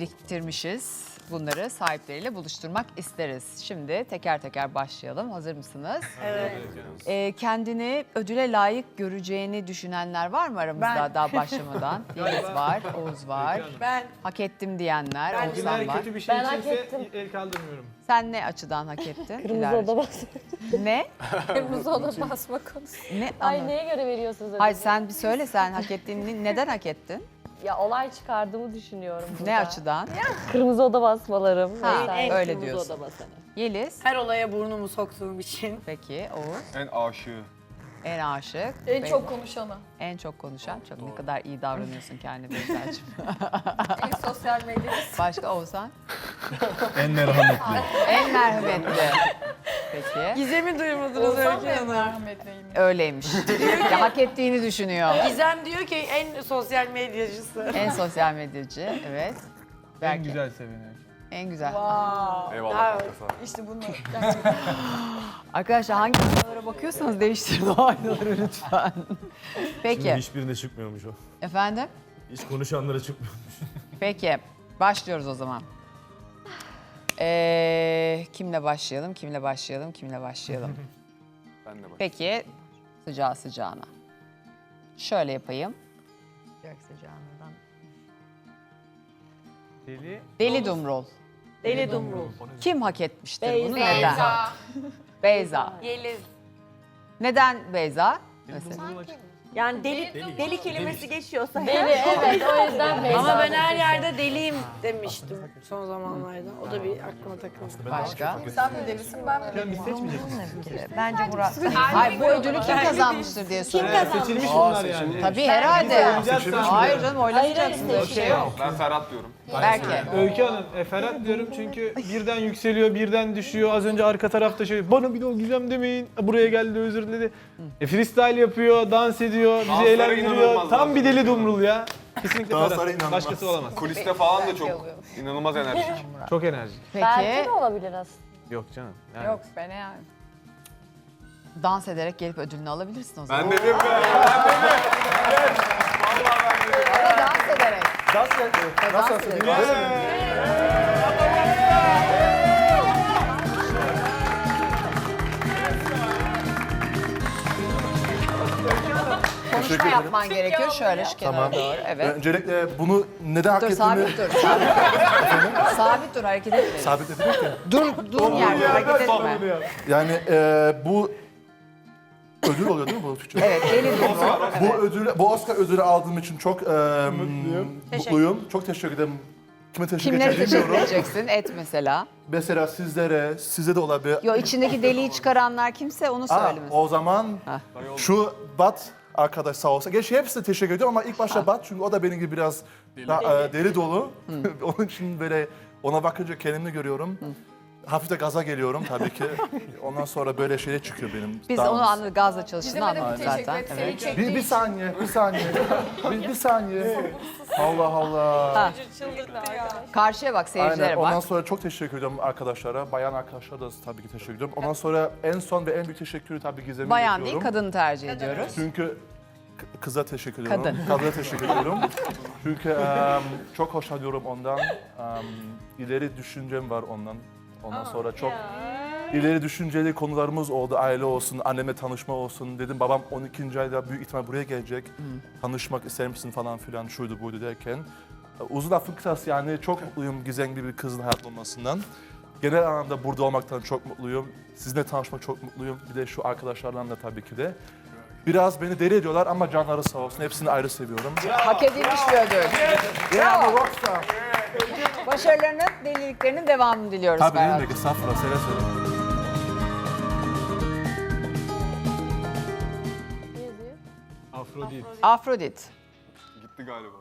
biriktirmişiz. Bunları sahipleriyle buluşturmak isteriz. Şimdi teker teker başlayalım. Hazır mısınız? Evet. Ee, kendini ödüle layık göreceğini düşünenler var mı aramızda Ben. daha başlamadan? Yeliz var, Oğuz var. Ben Hak ettim diyenler, Ben- Oğuzhan var. kötü bir şey Ben hak içinse ettim. el kaldırmıyorum. Sen ne açıdan hak ettin? Kırmızı Dilara? oda bas. Ne? Kırmızı oda basma konusu. Ne? Ay neye göre veriyorsunuz ödülü? Hayır sen bir söyle sen hak ettiğini neden hak ettin? Ya olay çıkardığımı düşünüyorum burada. Ne açıdan? Kırmızı oda basmalarım. Ha, vesaire. öyle diyorsun. Yeliz. her olaya burnumu soktuğum için. Peki Oğuz. En aşığı. En aşık. En Ve çok konuşanı. en çok konuşan. Çok ne kadar iyi davranıyorsun kendine Beyza'cığım. En sosyal medyada. Başka Oğuzhan? En merhametli. En merhametli. Peki. Gizem'i duymadınız Öykü en Hanım. Öyleymiş. ya hak ettiğini düşünüyor. Gizem diyor ki en sosyal medyacısı. En sosyal medyacı. Evet. en Belki. güzel seveni. En güzel. Wow. Eyvallah Evet. İşte bunu gerçekten. Arkadaşlar hangi aynalara bakıyorsanız değiştirin o aynaları lütfen. Peki. Şimdi hiçbirine çıkmıyormuş o. Efendim? Hiç konuşanlara çıkmıyor. Peki. Başlıyoruz o zaman. Ee, kimle başlayalım? Kimle başlayalım? Kimle başlayalım? Ben de bak. Peki sıcağı sıcağına. Şöyle yapayım. Sıcak sıcağından. Deli. Deli Dumrul. Deli Dumrul. Kim hak etmiştir bunu? Beyza. Neden? Beyza. Yeliz. Neden Beyza? Mesela. Yani deli, deli, kelimesi geçiyorsa Deli evet o yüzden Beyza. Ama ben her yerde deliyim demiştim son zamanlarda. O da bir aklıma takıldı. Başka? Sen mi delisin ben mi? Sen biz seçmeyecek Bence Murat. Hayır bu ödülü kim kazanmıştır diye soruyorum. Seçilmiş bunlar yani. Tabii herhalde. Hayır canım oynamayacaksınız öyle bir şey yok. Ben Ferhat diyorum. Belki. Öykü Hanım, e, Ferhat diyorum çünkü birden yükseliyor, birden düşüyor. Az önce arka tarafta şey, bana bir de o gizem demeyin. Buraya geldi özür diledi. E, freestyle yapıyor, dans ediyor, bizi Danslara eğlendiriyor. inanılmaz Tam dans bir deli dumrul ya. Kesinlikle Danslara Ferhat. inanılmaz. Başkası olamaz. Kuliste falan da çok inanılmaz enerjik. Çok enerjik. Belki Peki de olabilir aslında. Yok canım. Yani. Yok ben yani. dans ederek gelip ödülünü alabilirsin o zaman. Ben dedim be. Ama dans ederek. Nasıl? Konuşma yapman gerekiyor şöyle şu kenara Tamam. doğru. Evet. Öncelikle bunu neden hak Dur ettiğimi sabit dur. Sabit, sabit dur hareket etme. sabit edelim ki. Dur dur yerde hareket etme. Yani e, bu ödül oluyor değil mi bu Türkçe? Evet Dumrul. Bu ödül, bu Oscar ödülü aldığım için çok e, mutluyum. Çok teşekkür ederim. Kime teşekkür Kimlere edeceğim teşekkür bilmiyorum. edeceksin? Et mesela. Mesela sizlere, size de olabilir. Yo içindeki deliği çıkaranlar kimse onu Aa, söylemesin. o zaman şu Bat arkadaş sağ olsa. Gerçi hepsine teşekkür ediyorum ama ilk başta Bat çünkü o da benim gibi biraz deli, deli. deli dolu. Onun için böyle ona bakınca kendimi görüyorum. Hafif de gaza geliyorum tabii ki. Ondan sonra böyle şeyler çıkıyor benim. Biz dans. onu anladık gazla çalıştığını Bizim de bir anladık teşekkür zaten. et. Seni Evet. çektiği Bir, bir saniye, bir saniye. bir, bir saniye. Allah Allah. Karşıya bak Aynen. seyircilere Ondan bak. sonra çok teşekkür ediyorum arkadaşlara. Bayan arkadaşlara da tabii ki teşekkür ediyorum. Ondan sonra en son ve en büyük teşekkürü tabii Gizem'e Bayan değil kadını tercih ediyoruz. Çünkü k- kıza teşekkür ediyorum. Kadın. Kadına teşekkür ediyorum. Çünkü em, çok hoşlanıyorum ondan. Em, ileri düşüncem var ondan. Ondan sonra çok ileri düşünceli konularımız oldu. Aile olsun, anneme tanışma olsun. Dedim babam 12. ayda büyük ihtimal buraya gelecek. Tanışmak ister misin falan filan şuydu buydu derken. Uzun lafın kısası yani çok mutluyum Gizem gibi bir kızın hayat olmasından. Genel anlamda burada olmaktan çok mutluyum. Sizinle tanışmak çok mutluyum. Bir de şu arkadaşlarla da tabii ki de. Biraz beni deli ediyorlar ama canları sağ olsun. Hepsini ayrı seviyorum. Hak edilmiş bir ödül. Rockstar. Başarılarının, deliliklerinin devamını diliyoruz Tabii Ferhat. değil mi? Estağfurullah, seve seve. Afrodit. Afrodit. Gitti galiba.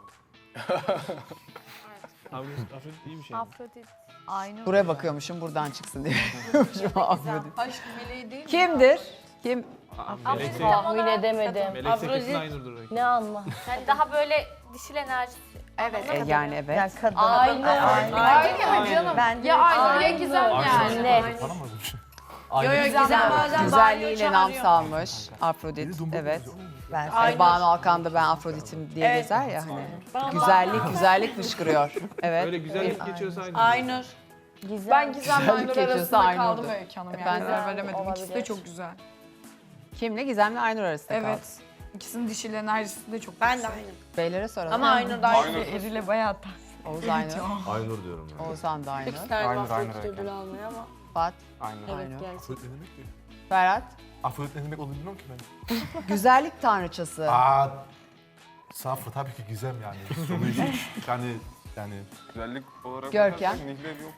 Afrodit, Afrodit iyi bir şey. Afrodit. Buraya bakıyormuşum buradan çıksın diye. Afrodit. Aşk meleği değil mi? Kimdir? Kim? Melek, Tahmin edemedim. Melek kesin aynıdır. Öykü. Ne anla? Yani daha böyle dişil enerjisi. Evet. E, yani evet. Aynı. Aynı mı canım? ya aynı ya gizem yani. Net. Yo yo Gizem bazen Güzelliğiyle nam salmış Afrodit. Evet. Ben Ay, Banu Alkan da ben Afrodit'im diye Evet. gezer ya hani. Banu Güzellik, güzellik fışkırıyor. Evet. Öyle güzellik geçiyorsa aynı. Aynur. Gizem. Ben Gizem'le Güzellik Aynur geçiyorsa arasında Aynur'du. kaldım Öykü Hanım yani. Efendim? Karar veremedim. İkisi de Olabilir. çok güzel. Kimle? Gizem'le Aynur arasında kaldı. Evet. İkisinin dişil enerjisi de çok Ben de güzel. aynı. Beylere soralım. Ama Aynur da aynı. Aynur. Eril'e bayağı tatlı. Oğuz Aynur. Aynur diyorum ya. Oğuzhan da Aynur. İsterdim Aynur, aynur, ödülü almayı ama Fat. Aynur. evet Aynur. gerçekten. Ki? Ferhat. Afrodit ne demek olduğunu bilmiyorum ki ben. Güzellik tanrıçası. Aa, Safra tabii ki güzel yani. Sonuç hiç yani yani Güzellik olarak Görkem. bakarsak Nihlev yok.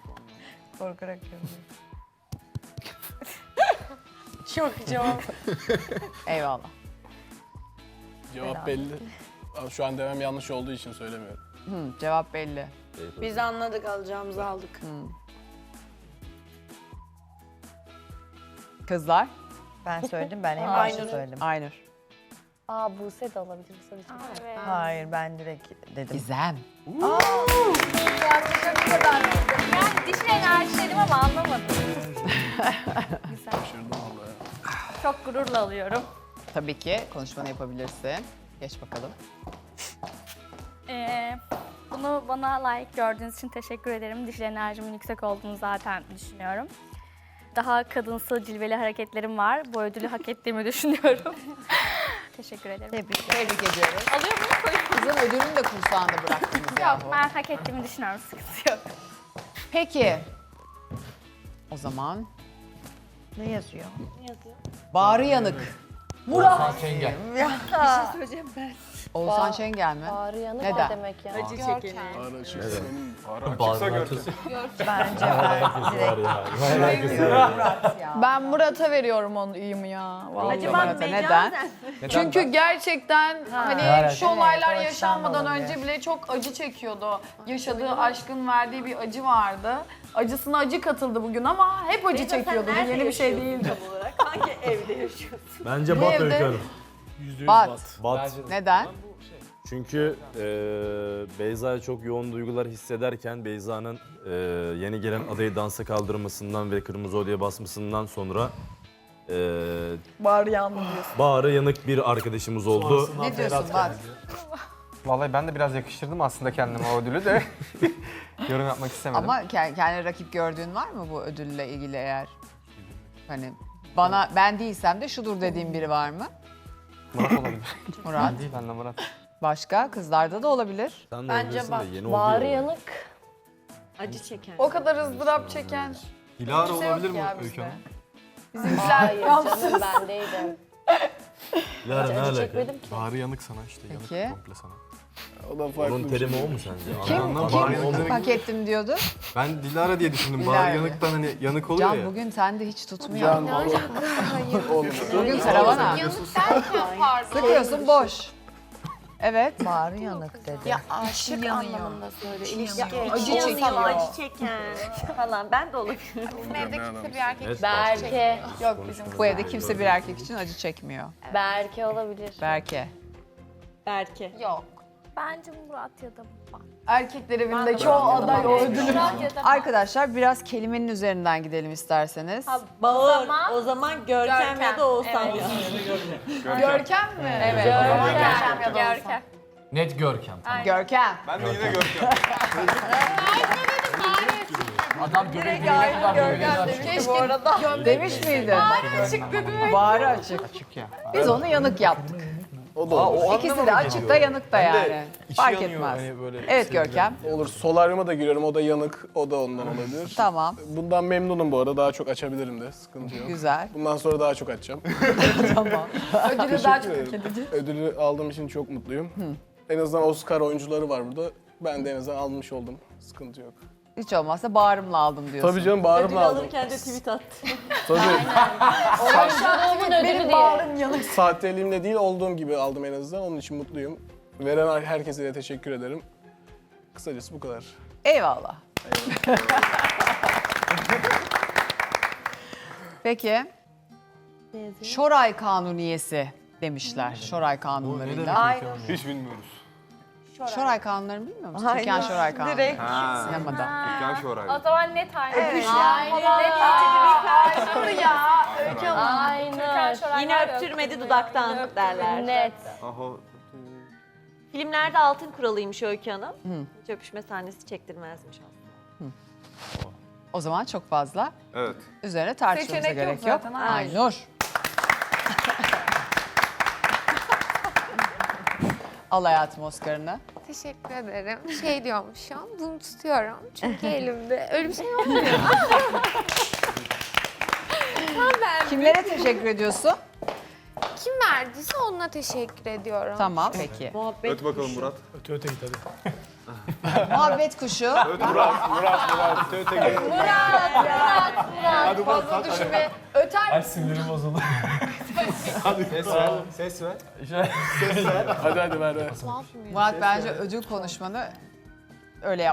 Korkarak görüyorum. Çok cevap. Eyvallah. Cevap belli. Ama Şu an demem yanlış olduğu için söylemiyorum. Hı, cevap belli. Biz anladık alacağımızı aldık. Kızlar. Ben söyledim, ben en Aynur. başta söyledim. Aynur. Aa Buse de olabilir. Buse de çok Evet. Hayır, ben direkt dedim. Gizem. Ben dişil enerji dedim ama anlamadım. Güzel. Çok gururla alıyorum. Tabii ki konuşmanı yapabilirsin. Geç bakalım. Ee, bunu bana layık gördüğünüz için teşekkür ederim. Dişil enerjimin yüksek olduğunu zaten düşünüyorum. Daha kadınsı cilveli hareketlerim var. Bu ödülü hak ettiğimi düşünüyorum. teşekkür ederim. Tebrik Tebrik ediyoruz. Alıyor muyum? Kızın ödülünü de kursağında bıraktınız Yok yahu. ben hak ettiğimi düşünüyorum. Sıkıntı yok. Peki. O zaman Ne yazıyor? Bağrı yanık. Murat. Oğuzhan Şengel mi? Ağrı yanık Neden? ne demek ya? Acı çekeni. Ara açıksa Görkem. Bence ben direkt Murat ya. Ben Murat'a veriyorum onu iyiyim ya. Vallahi. Acaba Murat'a neden? Çünkü gerçekten hani şu olaylar Evet, o açıdan yaşanmadan da olabilir. önce bile çok acı çekiyordu. Yaşadığı aşkın verdiği bir acı vardı. Acısına acı katıldı bugün ama hep acı çekiyordu. Bu yeni bir şey değildi. Tam olarak hangi evde yaşıyorsun? Bence Bat Evde- Öykü Hanım. Bat. Bat. Neden? Çünkü eee Beyza'ya çok yoğun duygular hissederken Beyza'nın eee, yeni gelen adayı dansa kaldırmasından ve kırmızı odaya basmasından sonra eee Bağrı yandı diyorsun. bağrı yanık bir arkadaşımız oldu. Ne diyorsun Bat? Vallahi ben de biraz yakıştırdım aslında kendime o ödülü de. Yorum yapmak istemedim. Ama ke- kendine rakip gördüğün var mı bu ödülle ilgili eğer? Hani bana ben değilsem de şudur dediğim biri var mı? Murat olabilir. Murat. ben de Murat. Başka kızlarda da olabilir. Sen de Bence de yeni Bağrı yanık. Acı çeken. O kadar ızdırap çeken Dilara kimse yok olabilir mi ya Öykü bizde. Hanım? Hayır canım bendeydi. Lara ne Acı alaka? çekmedim ki. Bağrı yanık sana işte. Peki. Yanık komple sana. O da farklı Onun bir şey. terimi o mu sence? Kim, kim yanık hak ettim diyordu? Ben Dilara diye düşündüm. Dilara yanıktan hani yanık oluyor Can ya. bugün sende hiç tutmuyor. Can Oğlum. Bugün karavana. pardon. Sıkıyorsun boş. Evet. bağrı yanık dedi. Ya aşık anlamında söyle. İlişki. Acı çekiyor. Acı çeken falan. Ben de olabilirim. Bizim evde kimse bir erkek Evet, Berke. yok bizim. Bu evde kimse bir erkek için acı çekmiyor. Berke olabilir. Berke. Berke. Yok. Bence Murat ya da Bat. Erkekler evinde çoğu aday o ödülü. Murat ya da Bat. Arkadaşlar biraz kelimenin üzerinden gidelim isterseniz. Bağır. zaman- O zaman Görkem, ya da Oğuzhan Evet. ya. Görkem mi? Evet. Görkem. Görkem. Net Görkem. Görkem. Ben de yine Görkem. Adam göbeği ne kadar göbeği Keşke bu arada. Demiş miydi? Açık dedi. Bağrı açık. açık ya. Biz onu yanık yaptık. O da olur. İkisi de açık da yanık da yani. Fark etmez. Hani böyle Evet Görkem. Olur. Solaryuma da giriyorum. O da yanık. O da ondan olabilir. Tamam. Bundan memnunum bu arada. Daha çok açabilirim de. Sıkıntı yok. Güzel. Bundan sonra daha çok açacağım. Tamam. Ödülü daha çok hak edici. Ödülü aldığım için çok mutluyum. En azından Oscar oyuncuları var burada. Ben de en azından almış oldum. Sıkıntı yok. Hiç olmazsa bağrımla aldım diyorsun. Tabii canım bağrımla Ödül aldım. alırken de tweet attı. Tabii. Oyunculuğumun ödülü Benim diye. bağrım yanık. Sahteliğimle değil olduğum gibi aldım en azından. Onun için mutluyum. Veren herkese de teşekkür ederim. Kısacası bu kadar. Eyvallah. Peki. Şoray Kanuniyesi demişler. Şoray kanunlarıyla. Hiç bilmiyoruz. Şoray kanunlarını bilmiyor musun? Türkan Şoray kanunları. Direkt. Ha. Sinemada. Türkan Şoray. O zaman net aynı. Evet. Net aynı. ya. Aynen. Yine öptürmedi dudaktan derler. Net. Aho. Filmlerde altın kuralıymış Öykü Hanım. Hiç öpüşme sahnesi çektirmezmiş aslında. O zaman çok fazla Evet. üzerine tartışmamıza Seçenek yok gerek yok. zaten, Ay Al hayatım Oscar'ını. Teşekkür ederim. Şey diyormuşum, bunu tutuyorum. Çünkü elimde. Öyle bir şey olmuyor. Ben. Kimlere teşekkür ediyorsun? Kim verdiyse onunla teşekkür ediyorum. Tamam peki. Muhabbet Öt bakalım kuşu. Murat. Öte öte git hadi. Muhabbet kuşu. Murat, Murat, Murat. Öte öte git. Murat, fazla düşünme. Öter Sinirim bozuldu. Ses ver, ses ver. Ses ver. Hadi hadi ver ver. Murat bence ödül konuşmanı öyle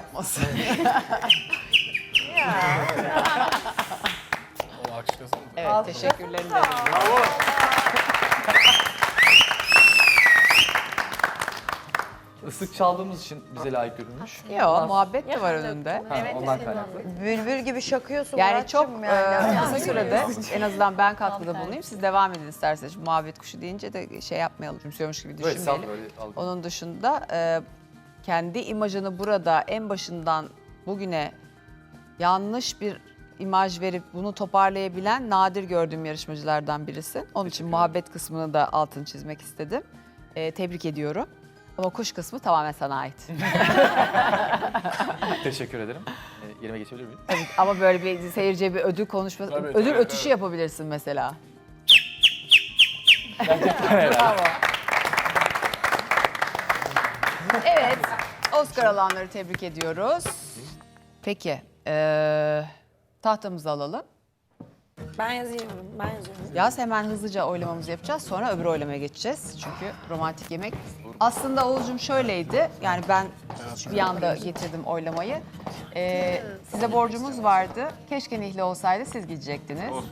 alkışlasın. evet. Teşekkürlerini de Isık çaldığımız için bize layık görülmüş. Yok muhabbet de var önünde. Ha, ondan kaynaklı. Bülbül gibi şakıyorsun Yani çok yani. e, kısa sürede en azından ben katkıda bulunayım. Siz devam edin isterseniz. Şimdi muhabbet kuşu deyince de şey yapmayalım. Cümsüyormuş gibi Evet, ol, düşünmeyelim. öyle algı. Onun dışında e, kendi imajını burada en başından bugüne yanlış bir imaj verip bunu toparlayabilen nadir gördüğüm yarışmacılardan birisin. Onun için muhabbet kısmını da altını çizmek istedim. E, tebrik ediyorum. Ama kuş kısmı tamamen sana ait. Teşekkür ederim. Ee, yerime geçebilir miyim? Tabii, ama böyle bir seyirciye bir ödül konuşması, Tabii, ödül tabii, ötüşü tabii. yapabilirsin mesela. Bravo. evet, Oscar alanları tebrik ediyoruz. Peki, eee tahtamızı alalım. Ben yazıyorum, ben yazıyorum. Yaz hemen hızlıca oylamamızı yapacağız. Sonra öbür oylamaya geçeceğiz. Çünkü romantik yemek aslında Oğuz'cum şöyleydi. Yani ben bir anda getirdim oylamayı. Ee, size borcumuz vardı. Keşke Nihle olsaydı siz gidecektiniz.